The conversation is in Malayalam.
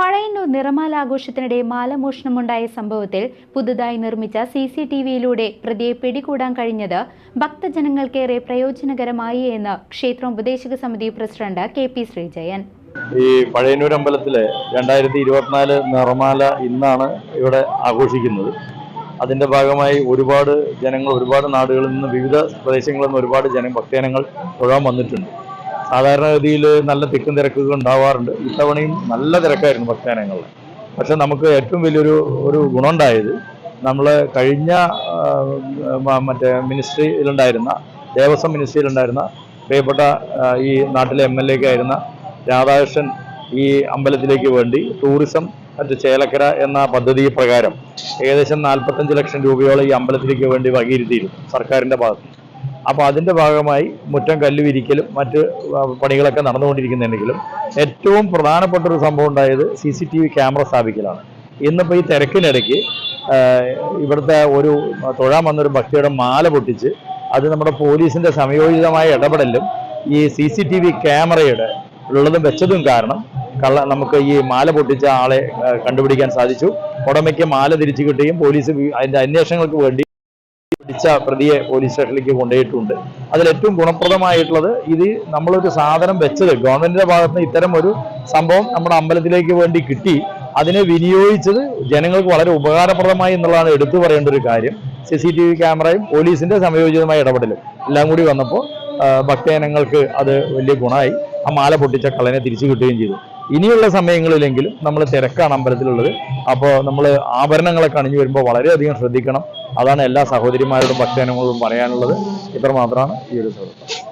പഴയന്നൂർ നിറമാല ആഘോഷത്തിനിടെ മാലമോഷണമുണ്ടായ സംഭവത്തിൽ പുതുതായി നിർമ്മിച്ച സി സി ടി വിയിലൂടെ പ്രതിയെ പിടികൂടാൻ കഴിഞ്ഞത് ഭക്തജനങ്ങൾക്കേറെ പ്രയോജനകരമായി എന്ന് ക്ഷേത്രം ഉപദേശക സമിതി പ്രസിഡന്റ് കെ പി ശ്രീജയൻ. ഈ പഴയന്നൂർ അമ്പലത്തിലെ രണ്ടായിരത്തി ഇരുപത്തിനാല് നിറമാല ഇന്നാണ് ഇവിടെ ആഘോഷിക്കുന്നത്. അതിന്റെ ഭാഗമായി ഒരുപാട് ജനങ്ങൾ ഒരുപാട് നാടുകളിൽ നിന്ന് വിവിധ പ്രദേശങ്ങളിൽ നിന്ന് ഒരുപാട് ജന ഭക്തജനങ്ങൾ തൊഴാൻ വന്നിട്ടുണ്ട്. സാധാരണഗതിയിൽ നല്ല തിക്കും തിരക്കുകൾ ഉണ്ടാവാറുണ്ട്. ഇത്തവണയും നല്ല തിരക്കായിരുന്നു ഭക്തജനങ്ങളിൽ. പക്ഷെ നമുക്ക് ഏറ്റവും വലിയൊരു ഒരു ഗുണമുണ്ടായത് നമ്മൾ കഴിഞ്ഞ മറ്റേ മിനിസ്ട്രിയിലുണ്ടായിരുന്ന ദേവസ്വം മിനിസ്ട്രിയിലുണ്ടായിരുന്ന പ്രിയപ്പെട്ട ഈ നാട്ടിലെ എം എൽ എ ആയിരുന്ന രാധാകൃഷ്ണൻ ഈ അമ്പലത്തിലേക്ക് വേണ്ടി ടൂറിസം മറ്റ് ചേലക്കര എന്ന പദ്ധതി പ്രകാരം ഏകദേശം നാൽപ്പത്തഞ്ച് ലക്ഷം രൂപയോളം ഈ അമ്പലത്തിലേക്ക് വേണ്ടി വകയിരുത്തിയിരുന്നു സർക്കാരിന്റെ ഭാഗത്ത് അപ്പോൾ അതിന്റെ ഭാഗമായി മുറ്റം കല്ല് വിരിക്കലും മറ്റ് പണികളൊക്കെ നടന്നുകൊണ്ടിരിക്കുന്നുണ്ടെങ്കിലും ഏറ്റവും പ്രധാനപ്പെട്ട ഒരു സംഭവം ഉണ്ടായത് C C T V camera സ്ഥാപിക്കലാണ്. ഇന്നിപ്പോൾ ഈ തിരക്കിനിടയ്ക്ക് ഇവിടുത്തെ ഒരു തൊഴാൻ വന്നൊരു ഭക്തിയുടെ മാല പൊട്ടിച്ച് അത് നമ്മുടെ പോലീസിന്റെ സമയോചിതമായ ഇടപെടലും ഈ സി സി ടി വി ക്യാമറയുടെ ഉള്ളതും വെച്ചതും കാരണം കള്ള നമുക്ക് ഈ മാല പൊട്ടിച്ച ആളെ കണ്ടുപിടിക്കാൻ സാധിച്ചു. ഉടമയ്ക്ക് മാല തിരിച്ചു കിട്ടുകയും പോലീസ് അതിന്റെ അന്വേഷണങ്ങൾക്ക് വേണ്ടി പിടിച്ച പ്രതിയെ പോലീസ് സ്റ്റേഷനിലേക്ക് കൊണ്ടുപോയിട്ടുണ്ട്. അതിൽ ഏറ്റവും ഗുണപ്രദമായിട്ടുള്ളത് ഇത് നമ്മളൊരു സാധനം വെച്ചത് ഗവൺമെന്റിന്റെ ഭാഗത്ത് നിന്ന് ഇത്തരം ഒരു സംഭവം നമ്മുടെ അമ്പലത്തിലേക്ക് വേണ്ടി കിട്ടി. അതിനെ വിനിയോഗിച്ചത് ജനങ്ങൾക്ക് വളരെ ഉപകാരപ്രദമായി എന്നുള്ളതാണ് എടുത്തു പറയേണ്ട ഒരു കാര്യം. സി സി ടി വി ക്യാമറയും പോലീസിന്റെ സമയോചിതമായ ഇടപെടലും എല്ലാം കൂടി വന്നപ്പോൾ ഭക്തജനങ്ങൾക്ക് അത് വലിയ ഗുണമായി. ആ മാല പൊട്ടിച്ച കള്ളനെ തിരിച്ചു കിട്ടുകയും ചെയ്തു. ഇനിയുള്ള സമയങ്ങളിലെങ്കിലും നമ്മൾ തിരക്കാണ് അമ്പലത്തിലുള്ളത്. അപ്പോൾ നമ്മൾ ആഭരണങ്ങളൊക്കെ അണിഞ്ഞു വരുമ്പോൾ വളരെയധികം ശ്രദ്ധിക്കണം. അതാണ് എല്ലാ സഹോദരിമാരോടും ഭക്തജനങ്ങളോടും പറയാനുള്ളത്. ഇത്രമാത്രമാണ് ഈ ഒരു സുഹൃത്ത്